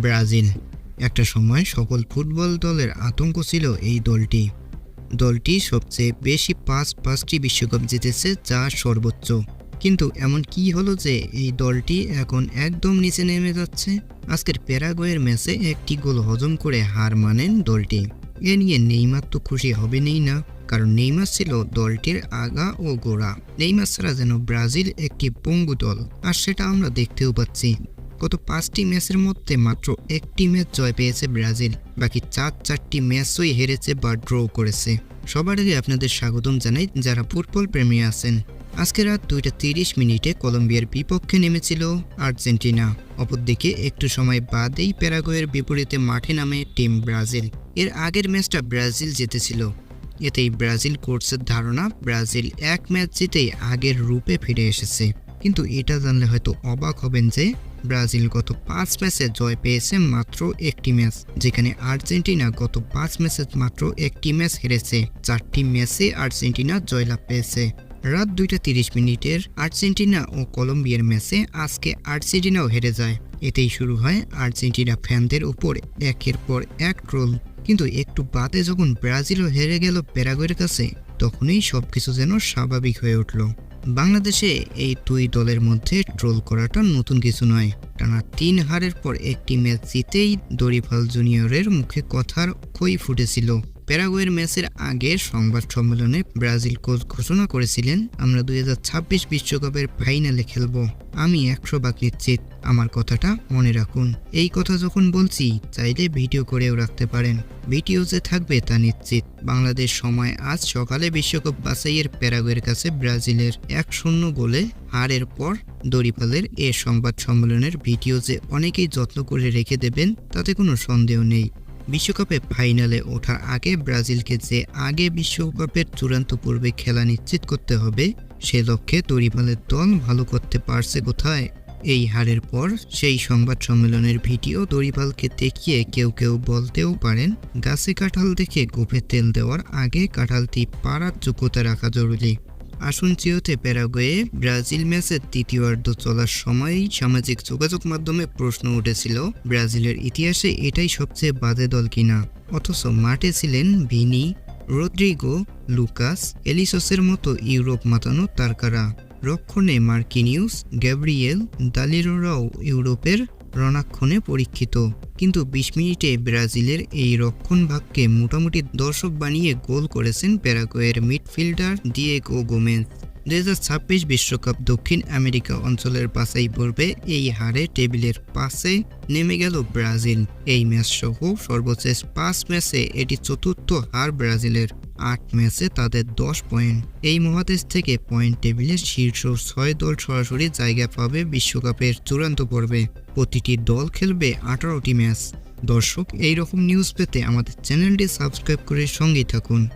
Brazil. একটা সময় সকল ফুটবল দলের আতঙ্ক ছিল এই দলটি। দলটি সবচেয়ে বেশি পাঁচ পাঁচটি বিশ্বকাপ জিতেছে যা সর্বোচ্চ। কিন্তু এমন কি হলো যে এই দলটি এখন একদম নিচে নেমে যাচ্ছে? আজকের প্যারাগোয়ের ম্যাচে একটি গোল হজম করে হার মানেন দলটি। এ নিয়ে নেইমার তো খুশি হবেনই না, কারণ নেইমার ছিল দলটির আগা ও গোড়া। নেইমার ছাড়া যেন ব্রাজিল একটি পঙ্গু দল, আর সেটা আমরা দেখতেও পাচ্ছি। গত পাঁচটি ম্যাচের মধ্যে মাত্র একটি ম্যাচ জয় পেয়েছে ব্রাজিল। বাকি চার, চারটি ম্যাচই হেরেছে বা ড্র করেছে। সবার আগে আপনাদের স্বাগতম জানাই যারা ফুটবল প্রেমী আছেন। আজকে রাত দুইটা তিরিশ মিনিটে কলম্বিয়ার বিপক্ষে নেমেছিল আর্জেন্টিনা। অপরদিকে একটু সময় বাদেই প্যারাগোয়ের বিপরীতে মাঠে নামে টিম ব্রাজিল। এর আগের ম্যাচটা ব্রাজিল জিতেছিল। এতেই ব্রাজিল কোর্সের ধারণা, ব্রাজিল এক ম্যাচ জিতেই আগের রূপে ফিরে এসেছে। কিন্তু এটা জানলে হয়তো অবাক হবেন যে ব্রাজিল গত পাঁচ ম্যাচে জয় পেয়েছে মাত্র একটি ম্যাচ, যেখানে আর্জেন্টিনা গত পাঁচ ম্যাচে মাত্র একটি ম্যাচ হেরেছে। চারটি ম্যাচে আর্জেন্টিনা জয়লাভ পেয়েছে। রাত দুইটা তিরিশ মিনিটের আর্জেন্টিনা ও কলম্বিয়ার ম্যাচে আজকে আর্জেন্টিনাও হেরে যায়। এতেই শুরু হয় আর্জেন্টিনা ফ্যানদের উপর একের পর এক ট্রোল। কিন্তু একটু বাদে যখন ব্রাজিলও হেরে গেল প্যারাগোয়ের কাছে, তখনই সবকিছু যেন স্বাভাবিক হয়ে উঠল। বাংলাদেশে এই দুই দলের মধ্যে ট্রোল করাটা নতুন কিছু নয়। টানা তিন হারের পর একটি ম্যাচ জিতেই দরিফাল জুনিয়রের মুখে কথার খই ফুটেছিল। প্যারাগুয়ের ম্যাচের আগে সংবাদ সম্মেলনে ব্রাজিল কোচ ঘোষণা করেছিলেন, আমরা দুই বিশ্বকাপের ফাইনালে খেলব। আমি একশো ভাগ নিশ্চিত আমার কথাটা মনে রাখুন। এই কথা যখন বলছি, চাইলে ভিডিও করেও রাখতে পারেন। ভিডিও যে থাকবে তা নিশ্চিত। বাংলাদেশ সময় আজ সকালে বিশ্বকাপ বাছাইয়ের প্যারাগুয়ের কাছে ব্রাজিলের এক শূন্য গোলে হারের পর দরিপালের এ সংবাদ সম্মেলনের ভিডিও যে অনেকেই যত্ন করে রেখে দেবেন, তাতে কোনো সন্দেহ নেই। বিশ্বকাপে ফাইনালে ওঠার আগে ব্রাজিলকে যে আগে বিশ্বকাপের চূড়ান্ত পূর্বে খেলা নিশ্চিত করতে হবে, সে লক্ষ্যে দরিপালের দল ভালো করতে পারছে কোথায়? এই হারের পর সেই সংবাদ সম্মেলনের ভিডিও দরিপালকে দেখিয়ে কেউ কেউ বলতেও পারেন, গাছে কাঁঠাল দেখে গোপে তেল দেওয়ার আগে কাঁঠালটি পাড়ার যোগ্যতা রাখা জরুরি। আসুন চিওতে প্যারাগুয়ে ব্রাজিল ম্যাচের তৃতীয়ার্ধ চলার সময়ই সামাজিক যোগাযোগ মাধ্যমে প্রশ্ন উঠেছিল, ব্রাজিলের ইতিহাসে এটাই সবচেয়ে বাজে দল কিনা? অথচ মাঠে ছিলেন ভিনি রদ্রিগো লুকাস, এলিসসের মতো ইউরোপ মাতানো তারকারা। রক্ষণে মার্কিনিউস, গ্যাব্রিয়েল, দালিরোরাও ইউরোপের রণাক্ষণে পরীক্ষিত। কিন্তু বিশ মিনিটে ব্রাজিলের এই রক্ষণ ভাগকে মোটামুটি দর্শক বানিয়ে গোল করেছেন প্যারাগুয়ের মিডফিল্ডার দিয়েগো গোমেজ। দু হাজার ছাব্বিশ বিশ্বকাপ দক্ষিণ আমেরিকা অঞ্চলের পাশেই পড়বে এই হারে টেবিলের পাশে নেমে গেল ব্রাজিল। এই ম্যাচ সহ সর্বশেষ পাঁচ ম্যাচে এটি চতুর্থ হার ব্রাজিলের। আট ম্যাচে তাদের দশ পয়েন্ট। এই মহাদেশ থেকে পয়েন্ট টেবিলের শীর্ষ ছয় দল সরাসরি জায়গা পাবে বিশ্বকাপের চূড়ান্ত পর্বে। প্রতিটি দল খেলবে আঠারোটি ম্যাচ। দর্শক এই রকম নিউজ পেতে আমাদের চ্যানেলটি সাবস্ক্রাইব করে সঙ্গেই থাকুন।